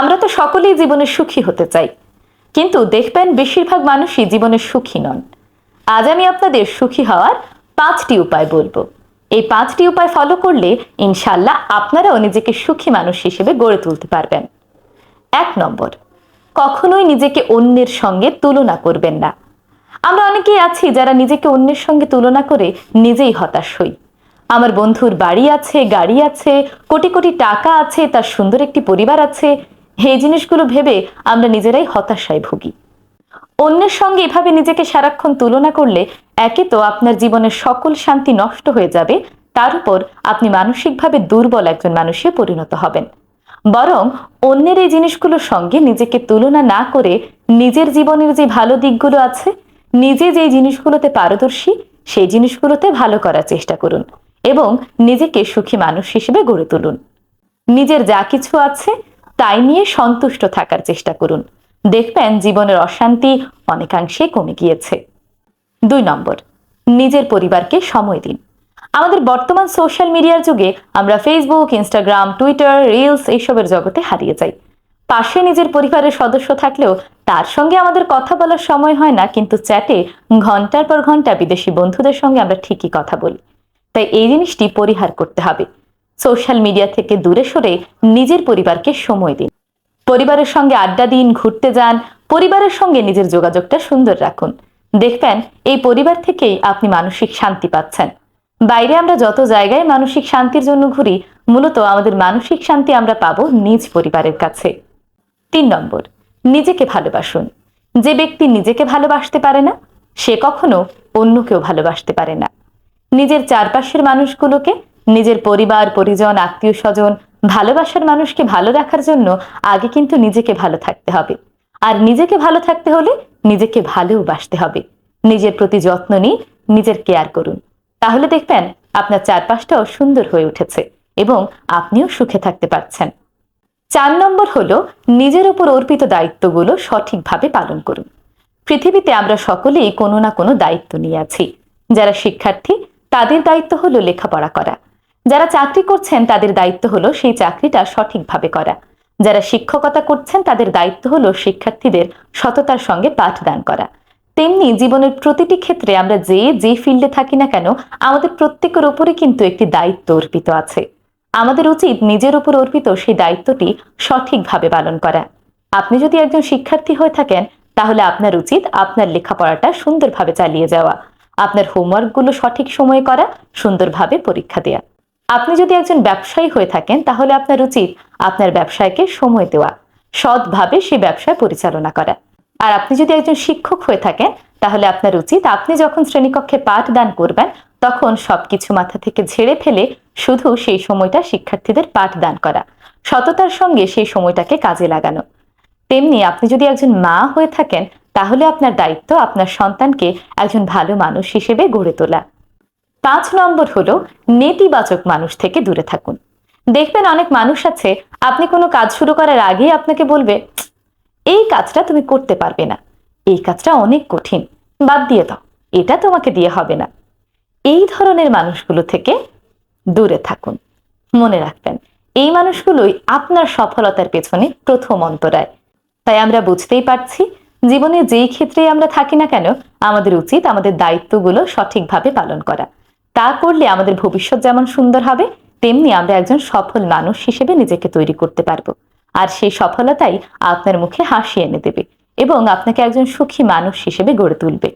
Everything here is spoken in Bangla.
আমরা তো সকলেই জীবনে সুখী হতে চাই। কিন্তু দেখবেন বেশিরভাগ মানুষই জীবনে সুখী নন। আজ আমি আপনাদের সুখী হওয়ার পাঁচটি উপায় বলব। এই পাঁচটি উপায় ফলো করলে ইনশাল্লাহ আপনারাও নিজেকে সুখী মানুষ হিসেবে গড়ে তুলতে পারবেন। এক নম্বর, কখনোই নিজেকে অন্যের সঙ্গে তুলনা করবেন না। আমরা অনেকেই আছি যারা নিজেকে অন্যের সঙ্গে তুলনা করে নিজেই হতাশ হই। আমার বন্ধুর বাড়ি আছে, গাড়ি আছে, কোটি কোটি টাকা আছে, তার সুন্দর একটি পরিবার আছে এই জিনিসগুলো ভেবে আমরা নিজেরাই হতাশায় ভুগি। অন্যের সঙ্গে এভাবে নিজেকে সারাক্ষণ তুলনা করলে একে তো আপনার জীবনের সকল শান্তি নষ্ট হয়ে যাবে, তার উপর আপনি মানসিকভাবে দুর্বল একজন মানুষে পরিণত হবেন। বরং অন্যের এই জিনিসগুলোর সঙ্গে নিজেকে তুলনা না করে নিজের জীবনের যে ভালো দিকগুলো আছে, নিজে যে জিনিসগুলোতে পারদর্শী, সেই জিনিসগুলোতে ভালো করার চেষ্টা করুন এবং নিজেকে সুখী মানুষ হিসেবে গড়ে তুলুন। নিজের যা কিছু আছে তাই নিয়ে সন্তুষ্ট থাকার চেষ্টা করুন। দেখবেন জীবনের অশান্তি অনেকাংশে কমে গিয়েছে। দুই নম্বর, নিজের পরিবারকে সময় দিন। আমাদের বর্তমান সোশ্যাল মিডিয়ার যুগে আমরা ফেসবুক ইনস্টাগ্রাম টুইটার রিলস এইসবের জগতে হারিয়ে যাই। পাশে নিজের পরিবারের সদস্য থাকলেও তার সঙ্গে আমাদের কথা বলার সময় হয় না, কিন্তু চ্যাটে ঘণ্টার পর ঘণ্টা বিদেশি বন্ধুদের সঙ্গে আমরা ঠিকই কথা বলি। তাই এই জিনিসটি পরিহার করতে হবে। সোশ্যাল মিডিয়া থেকে দূরে সরে নিজের পরিবারকে সময় দিন। পরিবারের সঙ্গে আড্ডা দিন, ঘুরতে যান, পরিবারের সঙ্গে নিজের যোগাযোগটা সুন্দর রাখুন। দেখবেন, এই পরিবার থেকেই আপনি মানসিক শান্তি পাচ্ছেন। বাইরে আমরা যত জায়গায় মানসিক শান্তির জন্য ঘুরি, মূলত আমাদের মানসিক শান্তি আমরা পাবো নিজ পরিবারের কাছে। তিন নম্বর, নিজেকে ভালোবাসুন। যে ব্যক্তি নিজেকে ভালোবাসতে পারে না, সে কখনো অন্যকেও ভালোবাসতে পারে না। নিজের চারপাশের মানুষগুলোকে নিজের পরিবার, পরিজন, আত্মীয় স্বজন ভালোবাসার মানুষকে ভালো রাখার জন্য আগে কিন্তু নিজেকে ভালো থাকতে হবে। আর নিজেকে ভালো থাকতে হলে নিজেকে ভালোবাসতে হবে। নিজের প্রতি যত্ন নিন, নিজের কেয়ার করুন। তাহলে দেখবেন আপনার চারপাশটাও সুন্দর হয়ে উঠেছে এবং আপনিও সুখে থাকতে পারছেন। চার নম্বর হলো নিজের উপর অর্পিত দায়িত্বগুলো সঠিকভাবে পালন করুন। পৃথিবীতে আমরা সকলেই কোনো না কোনো দায়িত্ব নিয়ে আছি। যারা শিক্ষার্থী, তাদের দায়িত্ব হলো লেখাপড়া করা। যারা চাকরি করছেন, তাদের দায়িত্ব হলো সেই চাকরিটা সঠিকভাবে করা। যারা শিক্ষকতা করছেন, তাদের দায়িত্ব হলো শিক্ষার্থীদের সততার সঙ্গে পাঠদান করা। তেমনি জীবনের প্রতিটি ক্ষেত্রে আমরা যে যে ফিল্ডে থাকি না কেন, আমাদের প্রত্যেকের উপরে কিন্তু একটি দায়িত্ব অর্পিত আছে। আমাদের উচিত নিজের উপর অর্পিত সেই দায়িত্বটি সঠিকভাবে পালন করা। আপনি যদি একজন শিক্ষার্থী হয়ে থাকেন, তাহলে আপনার উচিত আপনার লেখাপড়াটা সুন্দরভাবে চালিয়ে যাওয়া। আপনার হোমওয়ার্কগুলো সঠিক সময়ে করা, সুন্দরভাবে পরীক্ষা দেয়া। আপনি যদি একজন ব্যবসায়ী হয়ে থাকেন, তাহলে আপনার উচিত আপনার ব্যবসায়কে সময় দেওয়া। সৎভাবে সেই ব্যবসা পরিচালনা করা। আর আপনি যদি একজন শিক্ষক হয়ে থাকেন, তাহলে আপনার উচিত আপনি যখন শ্রেণীকক্ষে পাঠ দান করবেন, তখন সবকিছু মাথা থেকে ঝেড়ে ফেলে শুধু সেই সময়টা শিক্ষার্থীদের পাঠ দান করা। সততার সঙ্গে সেই সময়টাকে কাজে লাগানো। তেমনি আপনি যদি একজন মা হয়ে থাকেন, তাহলে আপনার দায়িত্ব আপনার সন্তানকে একজন ভালো মানুষ হিসেবে গড়ে তোলা। পাঁচ নম্বর হলো নেতিবাচক মানুষ থেকে দূরে থাকুন। দেখবেন অনেক মানুষ আছে, আপনি কোনো কাজ শুরু করার আগে আপনাকে বলবে, এই কাজটা তুমি করতে পারবে না। এই কাজটা অনেক কঠিন, বাদ দিয়ে দাও, এটা তোমাকে দিয়ে হবে না। এই ধরনের মানুষগুলো থেকে দূরে থাকুন। মনে রাখবেন, এই মানুষগুলোই আপনার সফলতার পেছনে প্রথম অন্তরায়। তাই আমরা বুঝতেই পারছি, জীবনে যেই ক্ষেত্রে আমরা থাকি না কেন, আমাদের উচিত আমাদের দায়িত্বগুলো সঠিকভাবে পালন করা। তা করলে আমাদের ভবিষ্যৎ যেমন সুন্দর হবে, তেমনি আমরা একজন সফল মানুষ হিসেবে নিজেকে তৈরি করতে পারব। আর সেই সফলতাই আপনার মুখে হাসি এনে দেবে এবং আপনাকে একজন সুখী মানুষ হিসেবে গড়ে তুলবে।